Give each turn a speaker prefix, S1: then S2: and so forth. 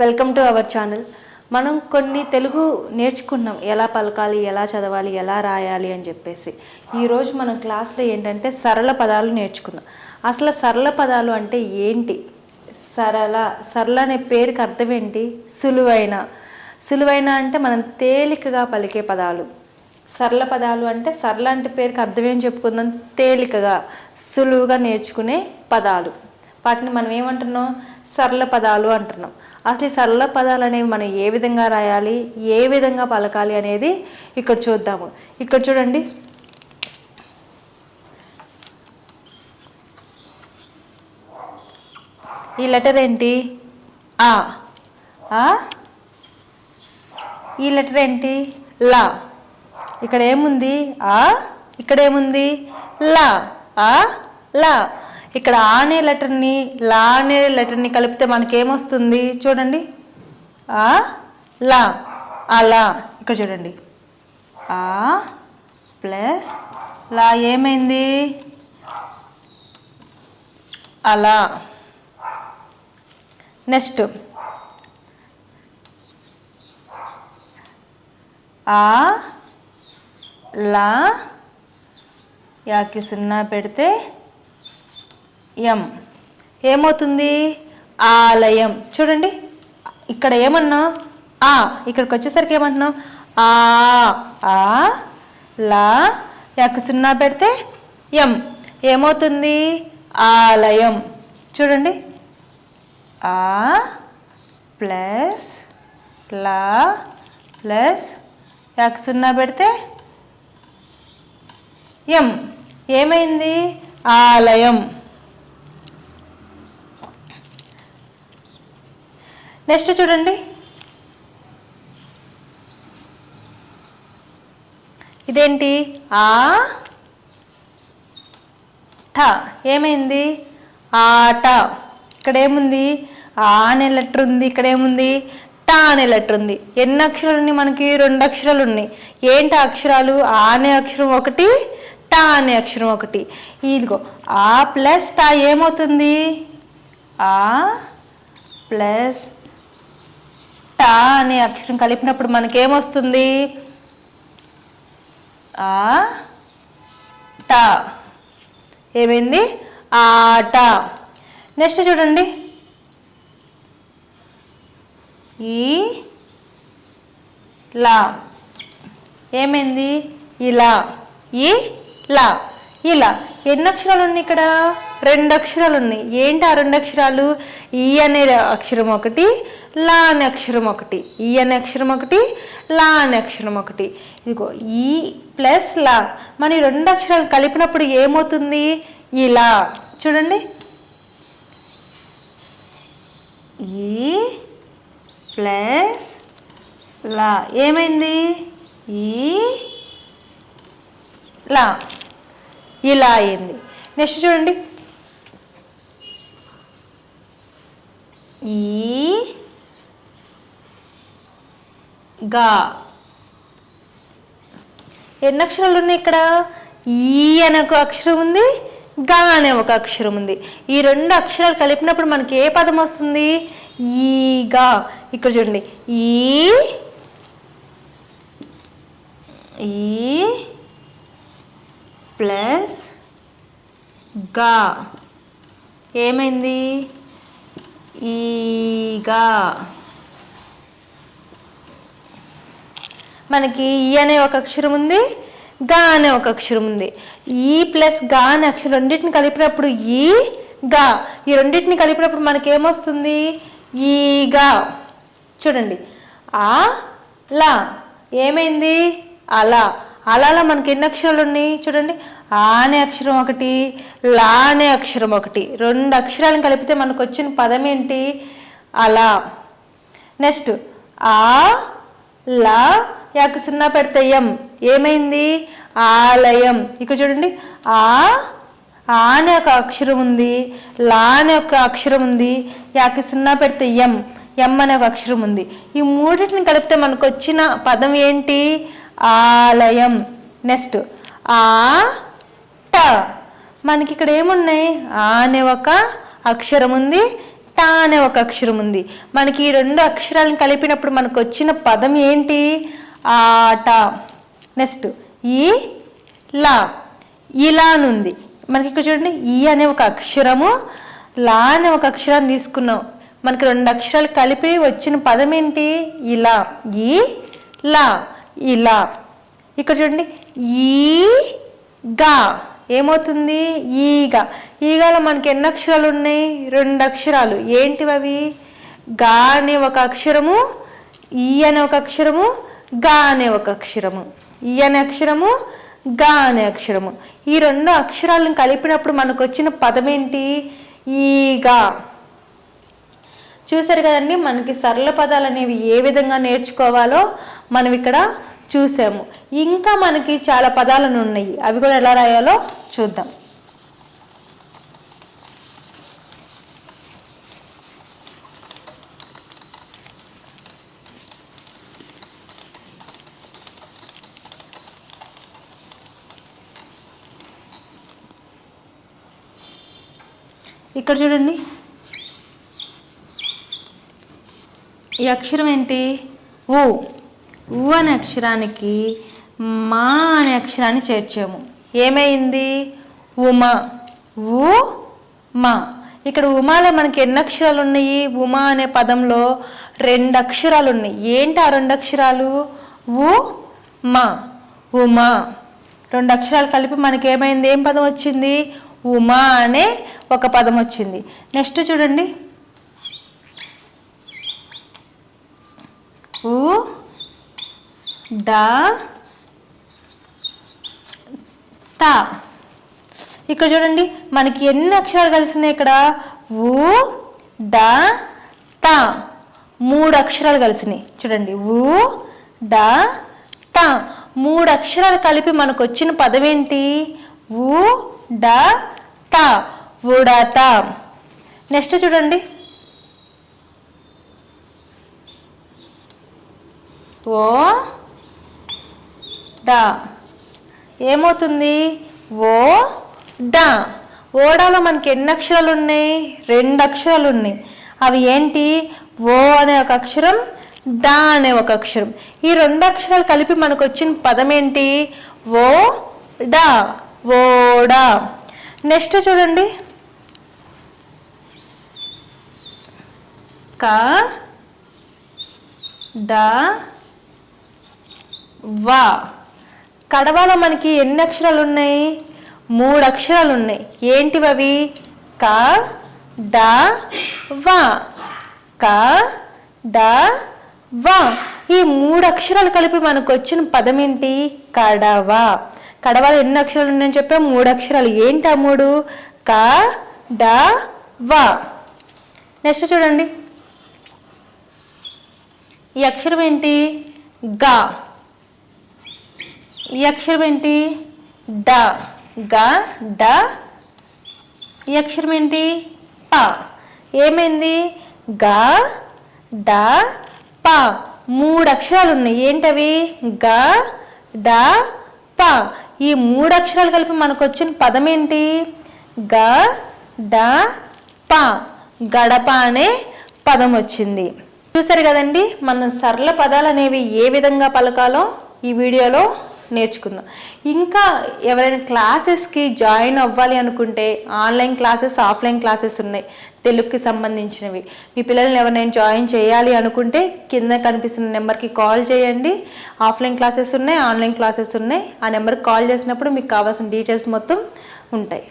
S1: Welcome to our channel మనం కొన్ని తెలుగు నేర్చుకున్నాం. ఎలా పలకాలి ఎలా చదవాలి ఎలా రాయాలి అని చెప్పేసి. ఈరోజు మనం క్లాస్లో ఏంటంటే సరళ పదాలు నేర్చుకుందాం. అసలు సరళ పదాలు అంటే ఏంటి? సరళ సరళ అనే పేరుకి అర్థం ఏంటి? సులువైన. సులువైన అంటే మనం తేలికగా పలికే పదాలు. సరళ పదాలు అంటే సరళ అంటే పేరుకి అర్థం ఏం చెప్పుకుందాం? తేలికగా సులువుగా నేర్చుకునే పదాలు. వాటిని మనం ఏమంటున్నాం? సరళ పదాలు అంటున్నాం. అసలు ఈ సరళ పదాలు అనేవి మనం ఏ విధంగా రాయాలి ఏ విధంగా పలకాలి అనేది ఇక్కడ చూద్దాము. ఇక్కడ చూడండి. ఈ లెటర్ ఏంటి? ఆ. ఆ? ఈ లెటర్ ఏంటి? లా. ఇక్కడ ఏముంది? ఆ? ఇక్కడ ఏముంది? లా. ఆ? లా. ఇక్కడ ఆ అనే లెటర్ని లా అనే లెటర్ని కలిపితే మనకేమొస్తుంది? చూడండి. ఆ? లా. అలా ఇక్కడ చూడండి. ఆ ప్లస్ లా ఏమైంది? అలా నెక్స్ట్. ఆ లా. యాకి సున్నా పెడితే ఎం. ఏమవుతుంది? ఆలయం. చూడండి. ఇక్కడ ఏమన్నా? ఆ ఇక్కడికి వచ్చేసరికి ఏమంటున్నాం ఆ ఆ లా యాక సున్నా పెడితే ఎం. ఏమవుతుంది? ఆలయం. చూడండి. ఆ ప్లస్ లా ప్లస్ యాక సున్నా పెడితే ఎం. ఏమైంది? ఆలయం. నెక్స్ట్ చూడండి. ఇదేంటి? ఆ ఠ. ఏమైంది? ఆట ఇక్కడ ఏముంది ఆ అనే లెటర్ ఉంది ఇక్కడ ఏముంది టా అనే లెటర్ ఉంది. ఎన్ని అక్షరాలు ఉన్నాయి మనకి? రెండు అక్షరాలు ఉన్నాయి. ఏంటి అక్షరాలు? ఆ అనే అక్షరం ఒకటి టా అనే అక్షరం ఒకటి. ఇదిగో ఆ ప్లస్ టా ఏమవుతుంది? ఆ ప్లస్ టా అనే అక్షరం కలిపినప్పుడు మనకేమొస్తుంది? ఆ? టా ఏమైంది? ఆట నెక్స్ట్ చూడండి. ఈ లా. ఏమైంది? ఇలా. ఈ లా. ఇలా. ఎన్ని అక్షరాలు ఉన్నాయి ఇక్కడ? రెండు అక్షరాలు ఉన్నాయి ఏంటి ఆ రెండు అక్షరాలు ఈ అనే అక్షరం ఒకటి లా అనే అక్షరం ఒకటి. ఈ అనే అక్షరం ఒకటి లా అనే అక్షరం ఒకటి. ఇదిగో ఈ ప్లస్ లా. మన ఈ రెండు అక్షరాలు కలిపినప్పుడు ఏమవుతుంది? ఇలా చూడండి. ఈ ప్లస్ లా. ఏమైంది? ఈ లా. ఇలా అయింది. నెక్స్ట్ చూడండి. ఈ గా. ఎన్ని అక్షరాలు ఉన్నాయి ఇక్కడ? ఈ అనే ఒక అక్షరం ఉంది గా అనే ఒక అక్షరం ఉంది. ఈ రెండు అక్షరాలు కలిపినప్పుడు మనకి ఏ పదం వస్తుంది? ఈగా ఇక్కడ చూడండి. ఈ ఈ ప్లస్గా. ఏమైంది? ఈగా. మనకి ఈ అనే ఒక అక్షరం ఉంది గా అనే ఒక అక్షరం ఉంది. ఈ ప్లస్గా అనే అక్షరం రెండింటిని కలిపినప్పుడు ఈ గా. ఈ రెండింటిని కలిపినప్పుడు మనకి ఏమొస్తుంది ఈగా. చూడండి. ఆ లా. ఏమైంది? అలా. అలాలో మనకి ఎన్ని అక్షరాలు ఉన్నాయి? చూడండి. ఆ అనే అక్షరం ఒకటి లా అనే అక్షరం ఒకటి. రెండు అక్షరాలను కలిపితే మనకు వచ్చిన పదం ఏంటి? అలా. నెక్స్ట్ ఆ లా యాక సున్నా పెడితే ఎం? ఏమైంది? ఆలయం. ఇక్కడ చూడండి. ఆ ఆ అనే ఒక అక్షరం ఉంది లా అనే ఒక అక్షరం ఉంది యాకి సున్నా పెడితే ఎం? ఎం అనే ఒక అక్షరం ఉంది. ఈ మూడింటిని కలిపితే మనకు వచ్చిన పదం ఏంటి? ఆలయం. నెక్స్ట్ ఆ మనకి ఇక్కడ ఏమున్నాయి? ఆ అనే ఒక అక్షరం ఉంది టా అనే ఒక అక్షరం ఉంది మనకి ఈ రెండు అక్షరాలను కలిపినప్పుడు మనకు వచ్చిన పదం ఏంటి? ఆట నెక్స్ట్ ఈ లా. ఇలా అని ఉంది మనకి ఇక్కడ చూడండి ఈ అనే ఒక అక్షరము లా అనే ఒక అక్షరాన్ని తీసుకున్నాం. మనకి రెండు అక్షరాలు కలిపి వచ్చిన పదం ఏంటి? ఇలా. ఈ లా. ఇలా. ఇక్కడ చూడండి ఈ గా. ఏమవుతుంది? ఈగ. ఈగలో మనకి ఎన్ని అక్షరాలు ఉన్నాయి? రెండు అక్షరాలు. ఏంటివి అవి గా అనే ఒక అక్షరము ఈ అనే ఒక అక్షరము గా అనే ఒక అక్షరము. ఈ అనే అక్షరము గా అనే అక్షరము. ఈ రెండు అక్షరాలను కలిపినప్పుడు మనకు వచ్చిన పదం ఏంటి ఈగా. చూసారు కదండి మనకి సరళ పదాలు అనేవి ఏ విధంగా నేర్చుకోవాలో మనం ఇక్కడ చూసాము. ఇంకా మనకి చాలా పదాలను ఉన్నాయి. అవి కూడా ఎలా రాయాలో చూద్దాం. ఇక్కడ చూడండి. ఈ అక్షరం ఏంటి? ఊ. ఊ అనే అక్షరానికి మా అనే అక్షరాన్ని చేర్చాము. ఏమైంది? ఉమా. ఉ మా. ఇక్కడ ఉమాలో మనకి ఎన్ని అక్షరాలు ఉన్నాయి ఉమా అనే పదంలో రెండు అక్షరాలు ఉన్నాయి ఏంటి ఆ రెండు అక్షరాలు? ఉ మా. ఉమా. రెండు అక్షరాలు కలిపి మనకి ఏమైంది? ఏం పదం వచ్చింది? ఉమా అనే ఒక పదం వచ్చింది. నెక్స్ట్ చూడండి. ఊ డా త. ఇక్కడ చూడండి మనకి ఎన్ని అక్షరాలు కలిసినాయి ఇక్కడ? ఊ డా త. మూడు అక్షరాలు కలిసినాయి. చూడండి ఊ డా త. మూడు అక్షరాలు కలిపి మనకు వచ్చిన పదం ఏంటి ఊ డా త. ఉడత. నెక్స్ట్ చూడండి. ఓ డా ఏమవుతుంది? ఓ డా. ఓడాలో మనకి ఎన్ని అక్షరాలు ఉన్నాయి రెండు అక్షరాలు ఉన్నాయి అవి ఏంటి? ఓ అనే ఒక అక్షరం డా అనే ఒక అక్షరం. ఈ రెండు అక్షరాలు కలిపి మనకు వచ్చిన పదం ఏంటి? ఓ డా. ఓడా నెక్స్ట్ చూడండి. క డా వా. కడవలో మనకి ఎన్ని అక్షరాలు ఉన్నాయి మూడు అక్షరాలు ఉన్నాయి ఏంటివి అవి క డ వా. క డ వా. ఈ మూడు అక్షరాలు కలిపి మనకు వచ్చిన పదం ఏంటి? కడవ. కడవలో ఎన్ని అక్షరాలు ఉన్నాయని చెప్పా మూడు అక్షరాలు. ఏంటి ఆ మూడు? క డ వా. నెక్స్ట్ చూడండి. ఈ అక్షరం ఏంటి? గా. ఈ అక్షరం ఏంటి? డ. గ డ. ఈ అక్షరం ఏంటి? ప. ఏమైంది? గ డ ప. మూడు అక్షరాలు ఉన్నాయి. ఏంటవి? గ డ ప. ఈ మూడు అక్షరాలు కలిపి మనకు వచ్చిన పదం ఏంటి? గ డ ప. గడప అనే పదం వచ్చింది. చూసారు కదండి? మనం సరళ పదాలు అనేవి ఏ విధంగా పలకాలో ఈ వీడియోలో నేర్చుకుందాం. ఇంకా ఎవరైనా క్లాసెస్కి జాయిన్ అవ్వాలి అనుకుంటే ఆన్లైన్ క్లాసెస్ ఆఫ్లైన్ క్లాసెస్ ఉన్నాయి. తెలుగుకి సంబంధించినవి. మీ పిల్లల్ని ఎవరైనా జాయిన్ చేయాలి అనుకుంటే కింద కనిపిస్తున్న నెంబర్కి కాల్ చేయండి. ఆఫ్లైన్ క్లాసెస్ ఉన్నాయి ఆన్లైన్ క్లాసెస్ ఉన్నాయి. ఆ నెంబర్కి కాల్ చేసినప్పుడు మీకు కావాల్సిన డీటెయిల్స్ మొత్తం ఉంటాయి.